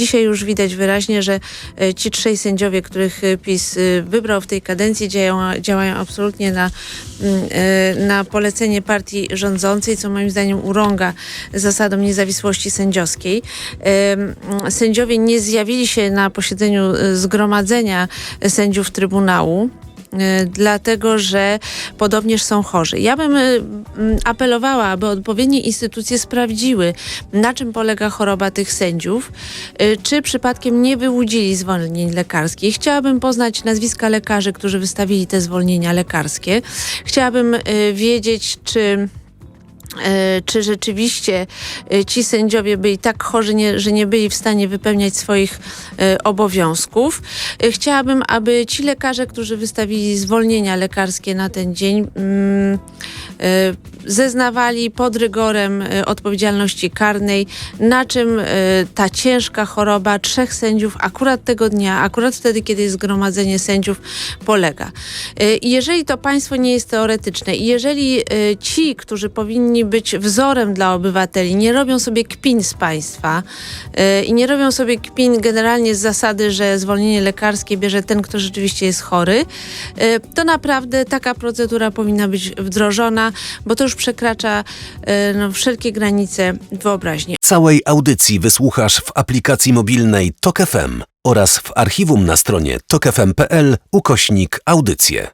Dzisiaj już widać wyraźnie, że e, ci trzej sędziowie, których e, PiS e, wybrał w tej kadencji, działają, działają absolutnie na, mm, na polecenie partii rządzącej, co moim zdaniem urąga zasadom niezawisłości sędziowskiej. Sędziowie nie zjawili się na posiedzeniu zgromadzenia sędziów Trybunału. E, Dlatego, że podobnież są chorzy. Ja bym m, apelowała, aby odpowiednie instytucje sprawdziły, na czym polega choroba tych sędziów, y, czy przypadkiem nie wyłudzili zwolnień lekarskich. Chciałabym poznać nazwiska lekarzy, którzy wystawili te zwolnienia lekarskie. Chciałabym y, wiedzieć, czy czy rzeczywiście e, ci sędziowie byli tak chorzy, nie, że nie byli w stanie wypełniać swoich e, obowiązków. E, Chciałabym, aby ci lekarze, którzy wystawili zwolnienia lekarskie na ten dzień, mm, e, zeznawali pod rygorem e, odpowiedzialności karnej, na czym e, ta ciężka choroba trzech sędziów akurat tego dnia, akurat wtedy, kiedy jest zgromadzenie sędziów, polega. E, jeżeli to państwo nie jest teoretyczne i jeżeli e, ci, którzy powinni być wzorem dla obywateli, nie robią sobie kpin z państwa e, i nie robią sobie kpin generalnie z zasady, że zwolnienie lekarskie bierze ten, kto rzeczywiście jest chory, e, to naprawdę taka procedura powinna być wdrożona, bo to już przekracza e, no, wszelkie granice wyobraźni. Całej audycji wysłuchasz w aplikacji mobilnej Tok FM oraz w archiwum na stronie tokefm.pl ukośnik audycje.